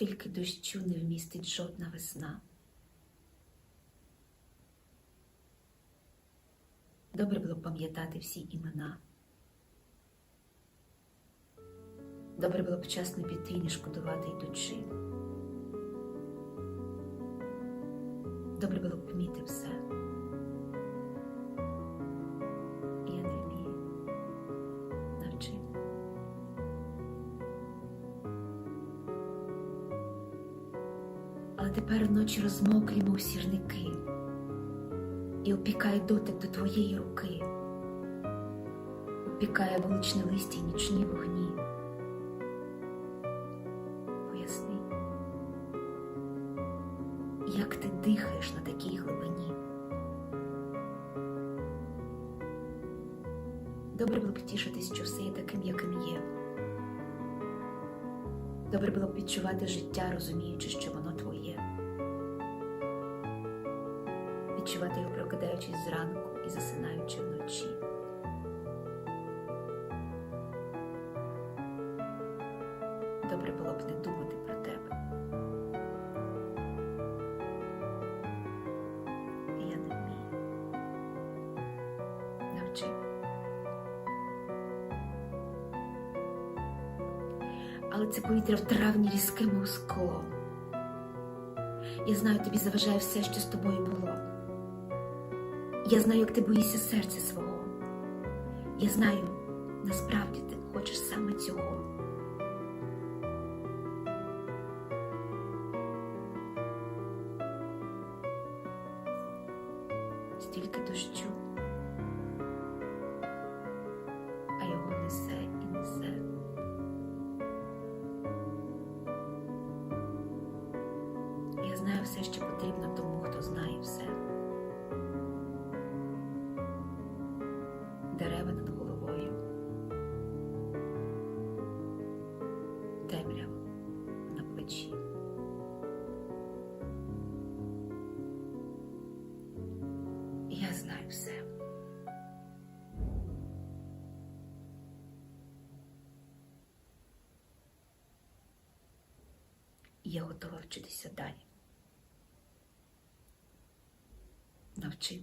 Стільки дощу не вмістить жодна весна. Добре було б пам'ятати всі імена. Добре було б вчасно піти не шкодувати йдучи. Добре було б вміти все. Але тепер ночі розмоклі, мов сірники, і опікає дотик до твоєї руки, опікає вуличне листя й нічні вогні. Поясни, як ти дихаєш на такій глибині. Добре було б тішитись, що все є таким, яким є. Добре було б відчувати життя, розуміючи, що воно твоє. Відчувати його, прокидаючись зранку і засинаючи вночі. Добре було б не думати про тебе. Я не вмію. Навчи. але це повітря в травні різке, мов скло. Я знаю, тобі заважає все, що з тобою було. Я знаю, як ти боїшся серця свого. Я знаю, насправді ти хочеш саме цього. Стільки дощу, а його несе і несе. Я знаю все, що потрібно тому, Дерева над головою. Темрява на плечі. Я знаю все. Я готова вчитися далі. Навчи.